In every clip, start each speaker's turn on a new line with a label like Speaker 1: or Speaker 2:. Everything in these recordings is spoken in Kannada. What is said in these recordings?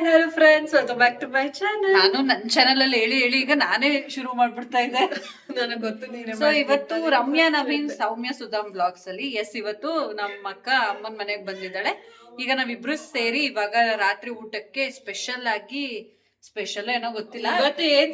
Speaker 1: Hello friends welcome back to my channel
Speaker 2: ನಾನು ನನ್ನ ಚಾನಲ್ ಅಲ್ಲಿ ಹೇಳಿ ಹೇಳಿ ಈಗ ನಾನೇ ಶುರು ಮಾಡ್ಬಿಡ್ತಾ ಇದ್ದೆ.
Speaker 1: ನನಗೆ ಗೊತ್ತು ನೀನೇ
Speaker 2: ಸೊ ಇವತ್ತು ರಮ್ಯಾ ನವೀನ್ ಸೌಮ್ಯ ಸುಧಾಮ್ ಬ್ಲಾಗ್ಸ್ ಅಲ್ಲಿ. ಎಸ್ ಇವತ್ತು ನಮ್ಮ ಅಕ್ಕ ಅಮ್ಮನ ಮನೆಗೆ ಬಂದಿದ್ದಾಳೆ. ಈಗ ನಾವಿಬ್ರು ಸೇರಿ ಇವಾಗ ರಾತ್ರಿ ಊಟಕ್ಕೆ ಸ್ಪೆಷಲ್ ಆಗಿ ಸ್ಪೆಷಲ್ ಏನೋ ಗೊತ್ತಿಲ್ಲ.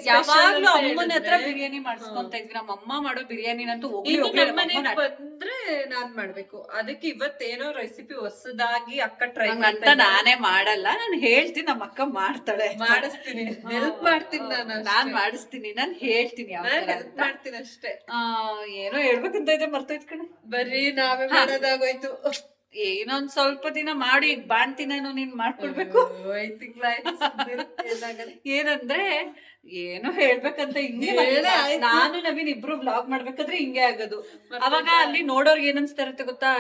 Speaker 2: ಯಾವಾಗ್ಲೂ ಅಮ್ಮನ ಹತ್ರ ಬಿರಿಯಾನಿ ಮಾಡಿಸ್ಕೊಂತ ಇದ್ವಿ. ನಮ್ಮ ಅಮ್ಮ ಮಾಡೋ ಬಿರಿಯಾನಿನಂತೂ
Speaker 1: ಮನೆಗೆ
Speaker 2: ಅಮ್ಮನ
Speaker 1: ಬಂದ್ರೆ ನಾನ್ ಮಾಡ್ಬೇಕು. ಅದಕ್ಕೆ ಇವತ್ತೇನೋ ರೆಸಿಪಿ ಹೊಸದಾಗಿ ಅಕ್ಕ ಟ್ರೈ
Speaker 2: ಅಂತ ನಾನೇ ಮಾಡಲ್ಲ. ನಾನು ಹೇಳ್ತೀನಿ ನಮ್ಮ ಅಕ್ಕ ಮಾಡ್ತಾಳೆ
Speaker 1: ಮಾಡಿಸ್ತೀನಿ. ಹೆಲ್ಪ್ ಮಾಡ್ತೀನಿ ನಾನು
Speaker 2: ನಾನ್ ಮಾಡಿಸ್ತೀನಿ. ನಾನ್ ಹೇಳ್ತೀನಿ
Speaker 1: ಹೆಲ್ಪ್ ಮಾಡ್ತೀನಿ ಅಷ್ಟೇ.
Speaker 2: ಏನೋ ಹೇಳ್ಬೇಕಂತ ಇದೆ ಮರ್ತೋಯ್ತು ಕಣೆ.
Speaker 1: ಬರೀ ನಾವೇ. ಮಾಡೋದಾಗೋಯ್ತು.
Speaker 2: ಏನೊಂದ್ ಸ್ವಲ್ಪ ದಿನ ಮಾಡಿ ಈಗ ಬಾಣ್ತೀನಿ ನಾನು ನೀನ್ ಮಾಡ್ಕೊಡ್ಬೇಕು. ಏನಂದ್ರೆ ಏನೋ ಹೇಳ್ಬೇಕಂತ ಹಿಂಗೆ. ನಾನು ನವೀನ್ ಇಬ್ರು ಬ್ಲಾಗ್ ಮಾಡ್ಬೇಕಾದ್ರೆ ಹಿಂಗೆ ಆಗೋದು. ಅವಾಗ ಅಲ್ಲಿ ನೋಡೋರ್ಗೆ ಏನ್ ಇರುತ್ತೆ ಗೊತ್ತಾ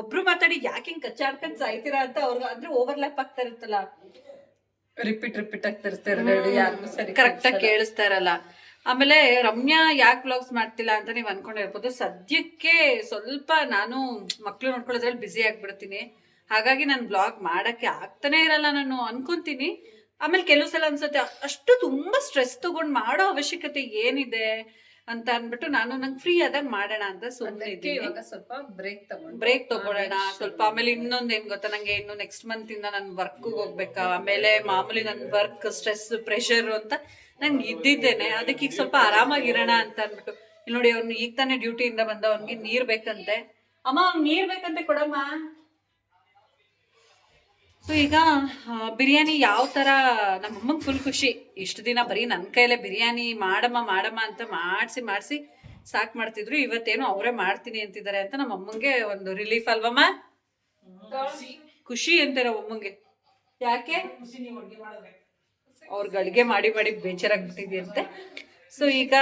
Speaker 2: ಒಬ್ರು ಮಾತಾಡಿ ಯಾಕೆ ಹಿಂಗ್ ಕಚ್ಚಾಡ್ಕೊಂಡ್ ಸಾಯ್ತೀರಾ ಅಂತ ಅವ್ರಿಗೆ ಅಂದ್ರೆ ಓವರ್ಲ್ಯಾಪ್ ಆಗ್ತಾ ಇರುತ್ತಲ್ಲ.
Speaker 1: ರಿಪೀಟ್ ರಿಪೀಟ್ ಯಾರಿಗೂ ಸರಿ
Speaker 2: ಕರೆಕ್ಟ್ ಆಗಿ ಕೇಳಿಸ್ತಾ ಇರಲ್ಲ. ಆಮೇಲೆ ರಮ್ಯಾ ಯಾಕೆ ವ್ಲಾಗ್ಸ್ ಮಾಡ್ತಿಲ್ಲ ಅಂತ ನೀವು ಅನ್ಕೊಂಡಿರ್ಬೋದು. ಸದ್ಯಕ್ಕೆ ಸ್ವಲ್ಪ ನಾನು ಮಕ್ಕಳು ನೋಡ್ಕೊಳ್ಳೋದ್ರಲ್ಲಿ ಬ್ಯುಸಿ ಆಗ್ಬಿಡ್ತೀನಿ. ಹಾಗಾಗಿ ನಾನು ಬ್ಲಾಗ್ ಮಾಡಕ್ಕೆ ಆಗ್ತಾನೆ ಇರಲ್ಲ ನಾನು ಅನ್ಕೊಂತೀನಿ. ಆಮೇಲೆ ಕೆಲವು ಸಲ ಅನ್ಸುತ್ತೆ ಅಷ್ಟು ತುಂಬಾ ಸ್ಟ್ರೆಸ್ ತಗೊಂಡ್ ಮಾಡೋ ಅವಶ್ಯಕತೆ ಏನಿದೆ ಅಂತ ಅನ್ಬಿಟ್ಟು ನಾನು ನಂಗೆ ಫ್ರೀ ಆದಾಗ ಮಾಡೋಣ ಅಂತ ಸುಮ್ಮನೆ
Speaker 1: ಸ್ವಲ್ಪ ಬ್ರೇಕ್ ತಗೊಂಡು
Speaker 2: ಬ್ರೇಕ್ ತಗೊಳ್ಳೋಣ. ಸ್ವಲ್ಪ ಆಮೇಲೆ ಇನ್ನೊಂದ್ ಏನ್ ಗೊತ್ತಾ? ನಂಗೆ ಇನ್ನು ನೆಕ್ಸ್ಟ್ ಮಂತ್ ಇಂದ ನನ್ ವರ್ಕ್ ಹೋಗ್ಬೇಕಾ? ಆಮೇಲೆ ಮಾಮೂಲಿ ನನ್ ವರ್ಕ್ ಸ್ಟ್ರೆಸ್ ಪ್ರೆಷರ್ ಅಂತ ನಂಗೆ ಇದ್ದಿದ್ದೇನೆ. ಅದಕ್ಕೆ ಈಗ ಸ್ವಲ್ಪ ಆರಾಮಾಗಿರೋಣ ಅಂತ ಅಂದ್ಬಿಟ್ಟು. ಇಲ್ಲಿ ನೋಡಿ ಅವ್ನು ಈಗ ತಾನೇ ಡ್ಯೂಟಿಯಿಂದ ಬಂದ ಅವ್ನಿಗೆ ನೀರ್ ಬೇಕಂತೆ. ಅಮ್ಮ ಅವ್ನ್ ನೀರ್ ಬೇಕಂತೆ ಕೊಡಮ್ಮ. ಸೊ ಈಗ ಬಿರಿಯಾನಿ ಯಾವ ತರ ನಮ್ಮ ಅಮ್ಮಂಗೆ ಫುಲ್ ಖುಷಿ. ಇಷ್ಟು ದಿನ ಬರೀ ನನ್ನ ಕೈಲೆ ಬಿರಿಯಾನಿ ಮಾಡಮ್ಮ ಮಾಡಮ್ಮ ಅಂತ ಮಾಡಿಸಿ ಮಾಡಿಸಿ ಸಾಕ್ ಮಾಡ್ತಿದ್ರು. ಇವತ್ತೇನು ಅವರೇ ಮಾಡ್ತೀನಿ ಅಂತಿದ್ದಾರೆ ಅಂತ ನಮ್ಮ ಅಮ್ಮಂಗೆ ಒಂದು ರಿಲೀಫ್ ಅಲ್ವಮ್ಮ? ಖುಷಿ. ಅಂತೆ ನಮ್ಮ ಅಮ್ಮಂಗೆ. ಯಾಕೆ? ಅವ್ರಿಗೆ ಅಡುಗೆ ಮಾಡಿ ಮಾಡಿ ಬೇಜಾರಾಗ್ಬಿಟ್ಟಿದೆಯಂತೆ. ಸೊ ಈಗ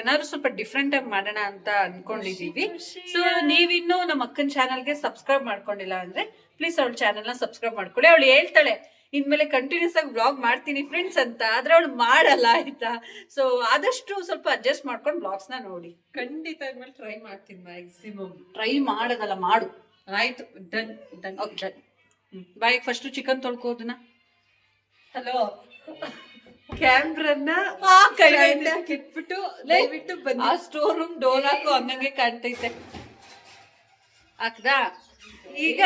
Speaker 2: ಏನಾದ್ರು ಸ್ವಲ್ಪ ಡಿಫ್ರೆಂಟ್ ಆಗಿ ಮಾಡೋಣ ಅಂತ ಅನ್ಕೊಂಡಿದೀವಿ. ಸೊ ನೀವಿನ್ನು ನಮ್ಮ ಅಕ್ಕನ ಚಾನಲ್ಗೆ ಸಬ್ಸ್ಕ್ರೈಬ್ ಮಾಡ್ಕೊಂಡಿಲ್ಲ ಅಂದ್ರೆ ಪ್ಲೀಸ್ ಅವಳ ಚಾನಲ್ನ ಸಬ್ಸ್ಕ್ರೈಬ್ ಮಾಡ್ಕೊಳ್ಳಿ. ಅವಳು ಹೇಳ್ತಾಳೆ ಇನ್ಮೇಲೆ ಕಂಟಿನ್ಯೂಸ್ ಆಗಿ ಬ್ಲಾಗ್ ಮಾಡ್ತೀನಿ ಫ್ರೆಂಡ್ಸ್ ಅಂತ ಆದ್ರೆ ಅವಳು ಮಾಡಲ್ಲ ಆಯ್ತಾ? ಸೊ ಆದಷ್ಟು ಸ್ವಲ್ಪ ಅಡ್ಜಸ್ಟ್ ಮಾಡ್ಕೊಂಡು ಬ್ಲಾಗ್ಸ್ನ ನೋಡಿ.
Speaker 1: ಖಂಡಿತ ಆದ್ಮೇಲೆ ಟ್ರೈ ಮಾಡ್ತೀನಿ ಮ್ಯಾಕ್ಸಿಮಮ್
Speaker 2: ಟ್ರೈ ಮಾಡೋದಲ್ಲ ಮಾಡು.
Speaker 1: ಆಯ್ತು done done
Speaker 2: okay bye first chicken ತೊಳ್ಕೋದನ್ನ
Speaker 1: hello ಕ್ಯಾಮ್ರನ್ನ
Speaker 2: ಆ ಕೈ
Speaker 1: ಕಿಟ್ಬಿಟ್ಟು ದಯವಿಟ್ಟು ಬಂದು
Speaker 2: ಆ ಸ್ಟೋರ್ ರೂಮ್ ಡೋರ್ ಹಾಕು ಹಂಗಂಗೆ ಕಾಣ್ತೈತೆ. ಹಾಕ್ದಾ? ಈಗ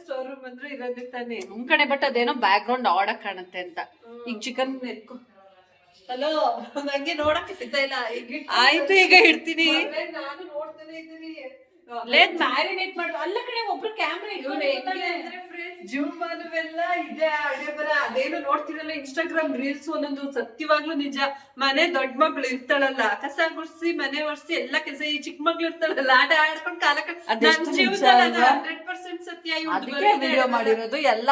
Speaker 1: ಸ್ಟೋರ್ ರೂಮ್ ಅಂದ್ರೆ ಇರೋದೇ ತಾನೇ.
Speaker 2: ನಮ್ ಕಡೆ ಬಟ್ ಅದೇನೋ ಬ್ಯಾಕ್ ಗ್ರೌಂಡ್ ಆಡಕ್ ಕಾಣುತ್ತೆ ಅಂತ. ಈಗ ಚಿಕನ್ ಎತ್ಕೊ
Speaker 1: ಹಲೋ ನಂಗೆ ನೋಡಕ್ ಸಿಗ್ತಾ ಇಲ್ಲ. ಈಗ
Speaker 2: ಆಯ್ತು ಈಗ ಇಡ್ತೀನಿ.
Speaker 1: ನಾನು ನೋಡ್ತಾನೆ ಇದ್ದೀನಿ.
Speaker 2: ಲೇದ್ ಮ್ಯಾರಿನೇಟ್ ಮಾಡು. ಅಲ್ಲ ಕಡೆ ಒಬ್ರು ಕ್ಯಾಮ್ರಾ
Speaker 1: ಜೀವಮಾನವೆಲ್ಲ ಇದೆ ಹಣೆ ಬರ. ಅದೇನು ನೋಡ್ತಿರಲ್ಲ ಇನ್ಸ್ಟಾಗ್ರಾಮ್ ರೀಲ್ಸ್ ಒಂದೊಂದು ಸತ್ಯವಾಗ್ಲೂ ನಿಜ. ಮನೆ ದೊಡ್ಡ ಮಕ್ಳು ಇರ್ತಾಳಲ್ಲ ಕಸ ಗುಡ್ಸಿ ಮನೆ ಒರ್ಸಿ ಎಲ್ಲ ಕೆಲಸ ಈ ಚಿಕ್ಕ ಮಕ್ಳು ಇರ್ತಾಳಲ್ಲ ಆಟ ಆಡ್ಕೊಂಡು ಕಾಲ? ಹಂಡ್ರೆಡ್ ಪರ್ಸೆಂಟ್ ಸತ್ಯ. ಇವ್ಳ್ದು
Speaker 2: ಅದಕ್ಕೆ ವಿಡಿಯೋ ಮಾಡಿರೋದು ಎಲ್ಲ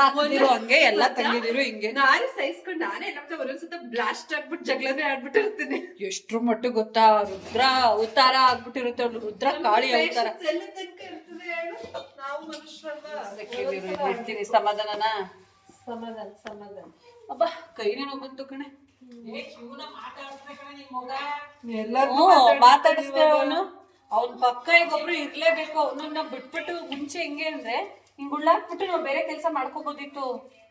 Speaker 2: ಹಂಗೆ ಎಲ್ಲ ತಂಗಿದಿರು ಹಿಂಗೆ.
Speaker 1: ನಾನು ಸಹಿಸ್ಕೊಂಡು ನಾನೇ ಎಲ್ಲ ಒಂದೊಂದ್ಸತ ಬ್ಲಾಸ್ಟ್ ಆಗ್ಬಿಟ್ಟು ಜಗಳನೇ ಆಡ್ಬಿಟ್ಟಿರ್ತೀನಿ
Speaker 2: ಎಷ್ಟ್ರ ಮಟ್ಟಿಗೆ ಗೊತ್ತಾ? ರುದ್ರ ಅವತಾರ ಆಗ್ಬಿಟ್ಟಿರುತ್ತೆ ಅವ್ಳು. ರುದ್ರ ಕಾಳಿ ಅವತಾರ.
Speaker 1: ಎಲ್ಲ ತನಕ ಇರ್ತದೆ ಹೇಳು. ನಾವು ಮನುಷ್ಯರಲ್ಲ.
Speaker 2: ಇರ್ತೀನಿ ಸಮಾಧಾನನ?
Speaker 1: ಸಮಾಧಾನ ಸಮಾಧಾನ.
Speaker 2: ಅಬ್ಬ ಕೈನೇ ಬಂತು ಕಣೆ. ಅವನು. ಅವ್ನ ಪಕ್ಕ ಈಗ ಒಬ್ರು ಇರ್ಲೇಬೇಕು. ಅವನನ್ನ ಬಿಟ್ಬಿಟ್ಟು ಮುಂಚೆ ಹೆಂಗೆ ಅಂದ್ರೆ ಹಿಂಗ್ ಉಳ್ಳಾಕ್ಬಿಟ್ಟು ನಾವ್ ಬೇರೆ ಕೆಲಸ ಮಾಡ್ಕೋಬೋದಿತ್ತು.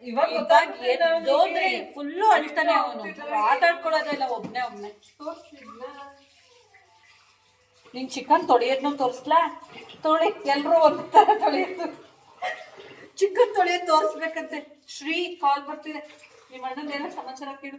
Speaker 1: ಇವಾಗ
Speaker 2: ಇವಾಗ ಏನಾದ್ರೆ ಫುಲ್ಲು ಅಳ್ತಾನೆ ಅವನು. ಆಟ ಆಡ್ಕೊಳ್ಳೋದೇ ಇಲ್ಲ ಒಬ್ನೇ ಒಬ್ನೇ. ನಿನ್ ಚಿಕನ್ ತೊಳೆಯೋದ್ನು ತೋರಿಸ್ಲಾ? ತೊಳಿ, ಎಲ್ರು ಒಂಥರ ತೊಳೆಯೋದು. ಚಿಕನ್ ತೊಳೆಯೋದ್ ತೋರಿಸ್ಬೇಕಂತೆ. ಶ್ರೀ, ಕಾಲ್ ಬರ್ತಿದೆ. ನಿಮ್ಮ ಏನೋ ಸಮಾಚಾರ ಕೇಳು.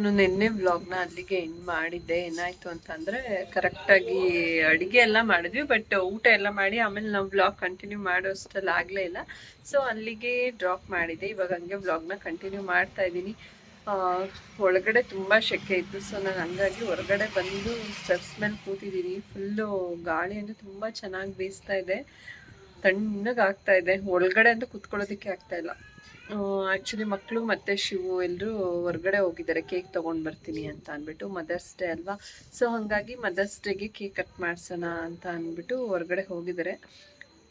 Speaker 1: ನಾನು ನಿನ್ನೆ ವ್ಲಾಗ್ನ ಅಲ್ಲಿಗೆ ಎಂಡ್ ಮಾಡಿದ್ದೆ. ಏನಾಯ್ತು ಅಂತಂದ್ರೆ ಕರೆಕ್ಟಾಗಿ ಅಡಿಗೆ ಎಲ್ಲ ಮಾಡಿದ್ವಿ ಬಟ್ ಊಟ ಎಲ್ಲ ಮಾಡಿ ಆಮೇಲೆ ನಾವು ವ್ಲಾಗ್ ಕಂಟಿನ್ಯೂ ಮಾಡೋ ಅಷ್ಟಲ್ಲಿ ಆಗಲೇ ಇಲ್ಲ. ಸೊ ಅಲ್ಲಿಗೆ ಡ್ರಾಪ್ ಮಾಡಿದೆ ಇವಾಗ ಹಂಗೆ ವ್ಲಾಗ್ನ ಕಂಟಿನ್ಯೂ ಮಾಡ್ತಾ ಇದ್ದೀನಿ. ಒಳಗಡೆ ತುಂಬ ಶೆಕೆ ಇತ್ತು. ಸೊ ನಾನು ಹಂಗಾಗಿ ಹೊರಗಡೆ ಬಂದು ಸ್ಟೆಪ್ಸ್ ಮೇಲೆ ಕೂತಿದ್ದೀನಿ. ಫುಲ್ಲು ಗಾಳಿ ಅಂದರೆ ತುಂಬ ಚೆನ್ನಾಗಿ ಬೀಸ್ತಾ ಇದೆ. ತಣ್ಣಗಾಗ್ತಾ ಇದೆ. ಒಳಗಡೆ ಅಂತೂ ಕುತ್ಕೊಳ್ಳೋದಕ್ಕೆ ಆಗ್ತಾ ಇಲ್ಲ. ಆ್ಯಕ್ಚುಲಿ ಮಕ್ಕಳು ಮತ್ತು ಶಿವು ಎಲ್ಲರೂ ಹೊರಗಡೆ ಹೋಗಿದ್ದಾರೆ ಕೇಕ್ ತೊಗೊಂಡು ಬರ್ತೀನಿ ಅಂತ ಅಂದ್ಬಿಟ್ಟು ಮದರ್ಸ್ ಡೇ ಅಲ್ವಾ? ಸೊ ಹಾಗಾಗಿ ಮದರ್ಸ್ ಡೇಗೆ ಕೇಕ್ ಕಟ್ ಮಾಡಿಸೋಣ ಅಂತ ಅಂದ್ಬಿಟ್ಟು ಹೊರಗಡೆ ಹೋಗಿದ್ದಾರೆ.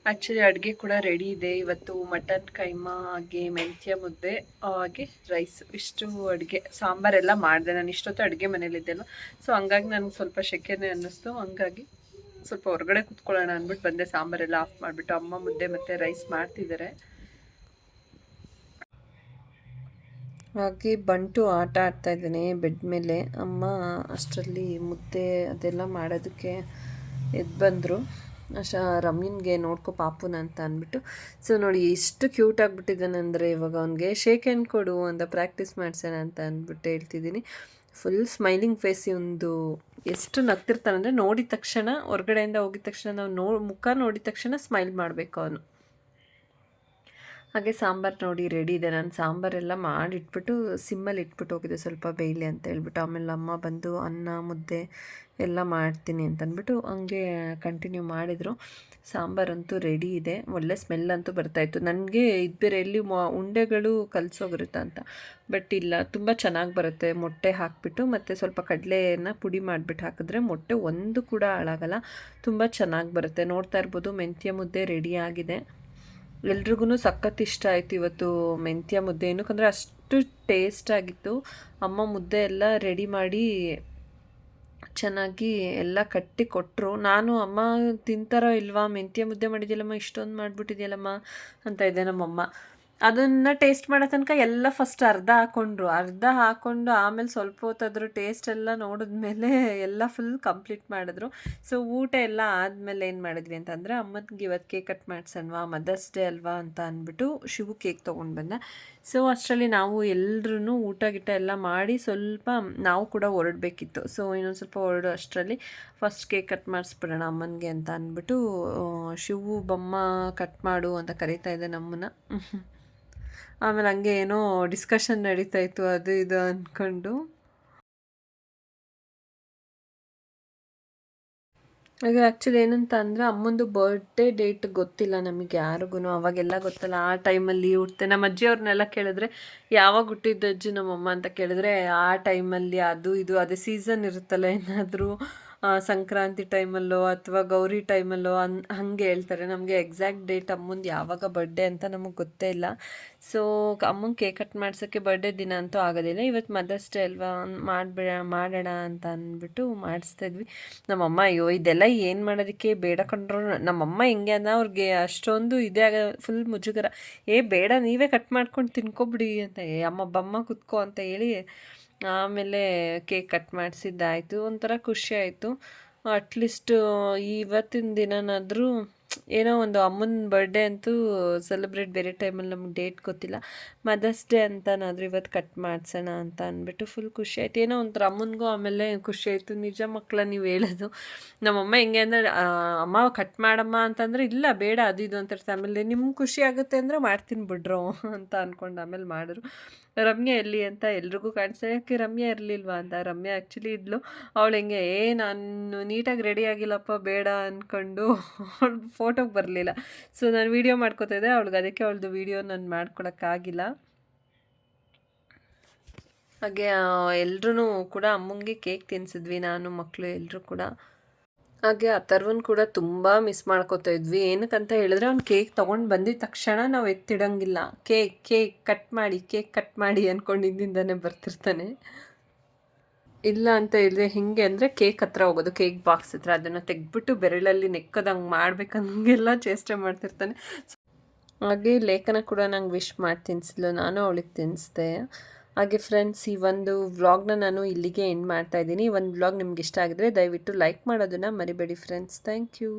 Speaker 1: ಆ್ಯಕ್ಚುಲಿ ಅಡುಗೆ ಕೂಡ ರೆಡಿ ಇದೆ. ಇವತ್ತು ಮಟನ್ ಕೈಮಾ, ಹಾಗೆ ಮೆಂತ್ಯ ಮುದ್ದೆ ಹಾಗೆ ರೈಸ್ ಇಷ್ಟು ಅಡುಗೆ ಸಾಂಬಾರೆಲ್ಲ ಮಾಡಿದೆ ನಾನು. ಇಷ್ಟೊತ್ತು ಅಡುಗೆ ಮನೇಲಿದ್ದೆಲ್ಲ ಸೊ ಹಂಗಾಗಿ ನನಗೆ ಸ್ವಲ್ಪ ಶೆಕೆನೆ ಅನ್ನಿಸ್ತು. ಹಂಗಾಗಿ ಸ್ವಲ್ಪ ಹೊರಗಡೆ ಕುತ್ಕೊಳ್ಳೋಣ ಅಂದ್ಬಿಟ್ಟು ಬಂದೆ. ಸಾಂಬಾರೆಲ್ಲ ಆಫ್ ಮಾಡಿಬಿಟ್ಟು ಅಮ್ಮ, ಮುದ್ದೆ ಮತ್ತು ರೈಸ್ ಮಾಡ್ತಿದ್ದಾರೆ. ಹಾಗೆ ಬಂಟು ಆಟ ಆಡ್ತಾ ಇದ್ದಾನೆ ಬೆಡ್ ಮೇಲೆ. ಅಮ್ಮ ಅಷ್ಟರಲ್ಲಿ ಮುದ್ದೆ ಅದೆಲ್ಲ ಮಾಡೋದಕ್ಕೆ ಎದ್ದು ಬಂದರು. ಅಶ ರಮ್ಯನ್ಗೆ ನೋಡ್ಕೊ ಪಾಪುನ ಅಂತ ಅಂದ್ಬಿಟ್ಟು. ಸೊ ನೋಡಿ, ಎಷ್ಟು ಕ್ಯೂಟ್ ಆಗಿಬಿಟ್ಟಿದ್ದಾನೆ ಅಂದರೆ ಇವಾಗ ಅವನಿಗೆ ಶೇಕ್ ಹ್ಯಾಂಡ್ ಕೊಡು ಅಂತ ಪ್ರಾಕ್ಟೀಸ್ ಮಾಡ್ಸೋಣ ಅಂತ ಅಂದ್ಬಿಟ್ಟು ಹೇಳ್ತಿದ್ದೀನಿ. ಫುಲ್ ಸ್ಮೈಲಿಂಗ್ ಫೇಸ್ ಒಂದು ಎಷ್ಟು ನಗ್ತಿರ್ತಾನೆ ಅಂದರೆ ನೋಡಿದ ತಕ್ಷಣ, ಹೊರಗಡೆಯಿಂದ ಹೋಗಿದ ತಕ್ಷಣ ನಾವು ನೋ, ಮುಖ ನೋಡಿದ ತಕ್ಷಣ ಸ್ಮೈಲ್ ಮಾಡಬೇಕು ಅವನು. ಹಾಗೆ ಸಾಂಬಾರು ನೋಡಿ ರೆಡಿ ಇದೆ. ನಾನು ಸಾಂಬಾರೆಲ್ಲ ಮಾಡಿಟ್ಬಿಟ್ಟು ಸಿಮ್ಮಲ್ಲಿ ಇಟ್ಬಿಟ್ಟು ಹೋಗಿದ್ದೆ ಸ್ವಲ್ಪ ಬೇಯಲಿ ಅಂತ ಹೇಳ್ಬಿಟ್ಟು. ಆಮೇಲೆ ಅಮ್ಮ ಬಂದು ಅನ್ನ, ಮುದ್ದೆ ಎಲ್ಲ ಮಾಡ್ತೀನಿ ಅಂತಂದ್ಬಿಟ್ಟು ಹಂಗೆ ಕಂಟಿನ್ಯೂ ಮಾಡಿದರು. ಸಾಂಬಾರಂತೂ ರೆಡಿ ಇದೆ. ಒಳ್ಳೆ ಸ್ಮೆಲ್ ಅಂತೂ ಬರ್ತಾಯಿತ್ತು ನನಗೆ ಇದು ಬೇರೆ ಎಲ್ಲಿ ಉಂಡೆಗಳು ಕಲಸೋಗಿರುತ್ತೆ ಅಂತ. ಬಟ್ ಇಲ್ಲ, ತುಂಬ ಚೆನ್ನಾಗಿ ಬರುತ್ತೆ. ಮೊಟ್ಟೆ ಹಾಕಿಬಿಟ್ಟು ಮತ್ತು ಸ್ವಲ್ಪ ಕಡಲೆಯನ್ನು ಪುಡಿ ಮಾಡಿಬಿಟ್ಟು ಹಾಕಿದ್ರೆ ಮೊಟ್ಟೆ ಒಂದು ಕೂಡ ಹಾಳಾಗಲ್ಲ. ತುಂಬ ಚೆನ್ನಾಗಿ ಬರುತ್ತೆ. ನೋಡ್ತಾ ಇರ್ಬೋದು, ಮೆಂತ್ಯ ಮುದ್ದೆ ರೆಡಿ ಆಗಿದೆ. ಎಲ್ರಿಗೂ ಸಖತ್ ಇಷ್ಟ ಆಯಿತು ಇವತ್ತು ಮೆಂತ್ಯ ಮುದ್ದೆ. ಏನಕ್ಕಂದರೆ ಅಷ್ಟು ಟೇಸ್ಟ್ ಆಗಿತ್ತು. ಅಮ್ಮ ಮುದ್ದೆ ಎಲ್ಲ ರೆಡಿ ಮಾಡಿ ಚೆನ್ನಾಗಿ ಎಲ್ಲ ಕಟ್ಟಿ ಕೊಟ್ಟರು ನಾನು, ಅಮ್ಮ, ತಿಂತಾರೋ ಇಲ್ವಾ? ಮೆಂತ್ಯ ಮುದ್ದೆ ಮಾಡಿದ್ಯಲ್ಲಮ್ಮ? ಇಷ್ಟೊಂದು ಮಾಡಿಬಿಟ್ಟಿದ್ಯಲ್ಲಮ್ಮ? ಅಂತ ಇದೆ ನಮ್ಮಮ್ಮ. ಅದನ್ನು ಟೇಸ್ಟ್ ಮಾಡೋ ತನಕ ಎಲ್ಲ ಫಸ್ಟ್ ಅರ್ಧ ಹಾಕೊಂಡ್ರು. ಅರ್ಧ ಹಾಕ್ಕೊಂಡು ಆಮೇಲೆ ಸ್ವಲ್ಪ ಹೊತ್ತಾದ್ರು ಟೇಸ್ಟ್ ಎಲ್ಲ ನೋಡಿದ್ಮೇಲೆ ಎಲ್ಲ ಫುಲ್ ಕಂಪ್ಲೀಟ್ ಮಾಡಿದ್ರು. ಸೊ ಊಟ ಎಲ್ಲ ಆದಮೇಲೆ ಏನು ಮಾಡಿದ್ವಿ ಅಂತಂದರೆ, ಅಮ್ಮನಿಗೆ ಇವತ್ತು ಕೇಕ್ ಕಟ್ ಮಾಡ್ಸೋಣವಾ ಮದರ್ಸ್ ಡೇ ಅಲ್ವಾ ಅಂತ ಅಂದ್ಬಿಟ್ಟು ಶಿವು ಕೇಕ್ ತೊಗೊಂಡು ಬಂದ. ಸೊ ಅಷ್ಟರಲ್ಲಿ ನಾವು ಎಲ್ಲರೂ ಊಟ ಗಿಟ ಎಲ್ಲ ಮಾಡಿ ಸ್ವಲ್ಪ ನಾವು ಕೂಡ ಹೊರಡಬೇಕಿತ್ತು. ಸೊ ಇನ್ನೊಂದು ಸ್ವಲ್ಪ ಹೊರಡು ಅಷ್ಟರಲ್ಲಿ ಫಸ್ಟ್ ಕೇಕ್ ಕಟ್ ಮಾಡಿಸ್ಬಿಡೋಣ ಅಮ್ಮನಿಗೆ ಅಂತ ಅಂದ್ಬಿಟ್ಟು ಶಿವು, ಬೊಮ್ಮ ಕಟ್ ಮಾಡು ಅಂತ ಕರೀತಾ ಇದೆ ನಮ್ಮನ್ನ. ಆಮೇಲೆ ಹಂಗೆ ಏನೋ ಡಿಸ್ಕಷನ್ ನಡೀತಾ ಇತ್ತು, ಅದು ಇದು ಅಂದ್ಕೊಂಡು ಈಗ ಆ್ಯಕ್ಚುಲಿ ಏನಂತ ಅಂದರೆ ಅಮ್ಮಂದು ಬರ್ಡೇ ಡೇಟ್ ಗೊತ್ತಿಲ್ಲ ನಮಗೆ ಯಾರಿಗೂ ಅವಾಗೆಲ್ಲ ಗೊತ್ತಲ್ಲ. ಆ ಟೈಮಲ್ಲಿ ಹುಟ್ಟೆ, ನಮ್ಮ ಅಜ್ಜಿಯವ್ರನ್ನೆಲ್ಲ ಕೇಳಿದ್ರೆ, ಯಾವಾಗ ಹುಟ್ಟಿದ್ದು ಅಜ್ಜಿ ನಮ್ಮಮ್ಮ? ಅಂತ ಕೇಳಿದ್ರೆ, ಆ ಟೈಮಲ್ಲಿ ಅದು ಇದು, ಅದೇ ಸೀಸನ್ ಇರುತ್ತಲ್ಲ ಏನಾದರೂ. ಸಂಕ್ರಾಂತಿ ಟೈಮಲ್ಲೋ ಅಥವಾ ಗೌರಿ ಟೈಮಲ್ಲೋ ಅನ್, ಹಾಗೆ ಹೇಳ್ತಾರೆ. ನಮಗೆ ಎಕ್ಸಾಕ್ಟ್ ಡೇಟ್ ಅಮ್ಮಂದು ಯಾವಾಗ ಬರ್ಡೇ ಅಂತ ನಮಗೆ ಗೊತ್ತೇ ಇಲ್ಲ. ಸೊ ಅಮ್ಮಂಗೆ ಕೇಕ್ ಕಟ್ ಮಾಡ್ಸೋಕ್ಕೆ ಬರ್ಡೇ ದಿನ ಅಂತೂ ಆಗೋದಿಲ್ಲ. ಇವತ್ತು ಮದರ್ಸ್ ಡೇ ಅಲ್ವಾ ಮಾಡ್ಬೇಡ ಮಾಡೋಣ ಅಂತ ಅಂದ್ಬಿಟ್ಟು ಮಾಡಿಸ್ತಾ ಇದ್ವಿ. ನಮ್ಮಮ್ಮ ಅಯ್ಯೋ, ಇದೆಲ್ಲ ಏನು ಮಾಡೋದಕ್ಕೆ? ಬೇಡ ಕಂಡ್ರು ನಮ್ಮಮ್ಮ ಹೆಂಗೆ ಅನ್ನ ಅವ್ರಿಗೆ ಅಷ್ಟೊಂದು ಇದೇ ಆಗ ಫುಲ್ ಮುಜುಗರ. ಏ, ಬೇಡ, ನೀವೇ ಕಟ್ ಮಾಡ್ಕೊಂಡು ತಿನ್ಕೊಬಿಡಿ ಅಂತ. ಏ, ಅಮ್ಮ, ಬಮ್ಮ, ಕುತ್ಕೋ ಅಂತ ಹೇಳಿ ಆಮೇಲೆ ಕೇಕ್ ಕಟ್ ಮಾಡಿಸಿದ್ದಾಯಿತು, ಒಂಥರ ಖುಷಿ ಆಯಿತು. ಅಟ್ಲೀಸ್ಟ್ ಇವತ್ತಿನ ದಿನನಾದರೂ ಏನೋ ಒಂದು ಅಮ್ಮನ ಬರ್ಡೇ ಅಂತೂ ಸೆಲೆಬ್ರೇಟ್ ಬೇರೆ ಟೈಮಲ್ಲಿ ನಮ್ಗೆ ಡೇಟ್ ಗೊತ್ತಿಲ್ಲ. ಮದರ್ಸ್ ಡೇ ಅಂತನಾದರೂ ಇವತ್ತು ಕಟ್ ಮಾಡಿಸೋಣ ಅಂತ ಅಂದ್ಬಿಟ್ಟು ಫುಲ್ ಖುಷಿ ಆಯಿತು. ಏನೋ ಒಂಥರ ಅಮ್ಮನಿಗೂ ಆಮೇಲೆ ಖುಷಿ ಆಯಿತು. ನಿಜ ಮಕ್ಕಳ ನೀವು ಹೇಳೋದು. ನಮ್ಮಮ್ಮ ಹೆಂಗೆ ಅಂದರೆ ಅಮ್ಮ ಕಟ್ ಮಾಡಮ್ಮ ಅಂತಂದರೆ ಇಲ್ಲ, ಬೇಡ, ಅದು ಇದು ಅಂತ ಆಮೇಲೆ, ನಿಮ್ಗೆ ಖುಷಿ ಆಗುತ್ತೆ ಅಂದರೆ ಮಾಡ್ತೀನಿ ಬಿಡ್ರೋ ಅಂತ ಅಂದ್ಕೊಂಡು ಆಮೇಲೆ ಮಾಡಿದ್ರು. ರಮ್ಯಾ ಎಲ್ಲಿ ಅಂತ ಎಲ್ರಿಗೂ ಕಾಣಿಸ್ತಾ ಯಾಕೆ ರಮ್ಯಾ ಇರಲಿಲ್ವಾ ಅಂತ? ರಮ್ಯಾ ಆ್ಯಕ್ಚುಲಿ ಇದ್ಲು. ಅವಳು ಹೆಂಗೆ, ಏ, ನಾನು ನೀಟಾಗಿ ರೆಡಿ ಆಗಿಲ್ಲಪ್ಪ, ಬೇಡ ಅಂದ್ಕೊಂಡು ಫೋಟೋಗೆ ಬರಲಿಲ್ಲ. ಸೊ ನಾನು ವೀಡಿಯೋ ಮಾಡ್ಕೋತಾ ಇದ್ದೆ. ಅವಳಿಗೆ ಅದಕ್ಕೆ ಅವಳದು ವೀಡಿಯೋ ನಾನು ಮಾಡ್ಕೊಳಕ್ಕಾಗಿಲ್ಲ ಹಾಗೆ ಎಲ್ರೂ ಕೂಡ ಅಮ್ಮಂಗೆ ಕೇಕ್ ತಿನ್ಸಿದ್ವಿ. ನಾನು ಮಕ್ಕಳು ಎಲ್ಲರೂ ಕೂಡ. ಹಾಗೆ ಅಥರ್ವನ್ ಕೂಡ ತುಂಬ ಮಿಸ್ ಮಾಡ್ಕೋತಾ ಇದ್ವಿ. ಏನಕ್ಕಂತ ಹೇಳಿದ್ರೆ ಅವ್ನು ಕೇಕ್ ತೊಗೊಂಡು ಬಂದಿದ ತಕ್ಷಣ ನಾವು ಎತ್ತಿಡಂಗಿಲ್ಲ. ಕೇಕ್ ಕೇಕ್ ಕಟ್ ಮಾಡಿ ಕೇಕ್ ಕಟ್ ಮಾಡಿ ಅಂದ್ಕೊಂಡಿದ್ದಿಂದನೇ ಬರ್ತಿರ್ತಾನೆ. ಇಲ್ಲ ಅಂತ ಹೇಳಿದ್ರೆ ಹಿಂಗೆ ಅಂದರೆ ಕೇಕ್ ಹತ್ರ ಹೋಗೋದು ಕೇಕ್ ಬಾಕ್ಸ್ ಹತ್ರ. ಅದನ್ನು ತೆಗ್ಬಿಟ್ಟು ಬೆರಳಲ್ಲಿ ನೆಕ್ಕದಂಗೆ ಮಾಡ್ಬೇಕಂಗೆಲ್ಲ ಚೇಷ್ಟೆ ಮಾಡ್ತಿರ್ತಾನೆ. ಹಾಗೆ ಲೇಖನ ಕೂಡ ನಂಗೆ ವಿಶ್ ಮಾಡಿ ತಿನ್ಸಿದ್ಲು ನಾನು ಅವಳಿಗೆ ತಿನ್ನಿಸ್ದೆ ಹಾಗೆ ಫ್ರೆಂಡ್ಸ್ ಈ ಒಂದು ವ್ಲಾಗ್ನ ನಾನು ಇಲ್ಲಿಗೆ ಎಂಡ್ ಮಾಡ್ತಾ ಇದ್ದೀನಿ. ಒಂದು ವ್ಲಾಗ್ ನಿಮ್ಗೆ ಇಷ್ಟ ಆಗಿದ್ರೆ ದಯವಿಟ್ಟು ಲೈಕ್ ಮಾಡೋದನ್ನು ಮರಿಬೇಡಿ ಫ್ರೆಂಡ್ಸ್ ಥ್ಯಾಂಕ್ ಯು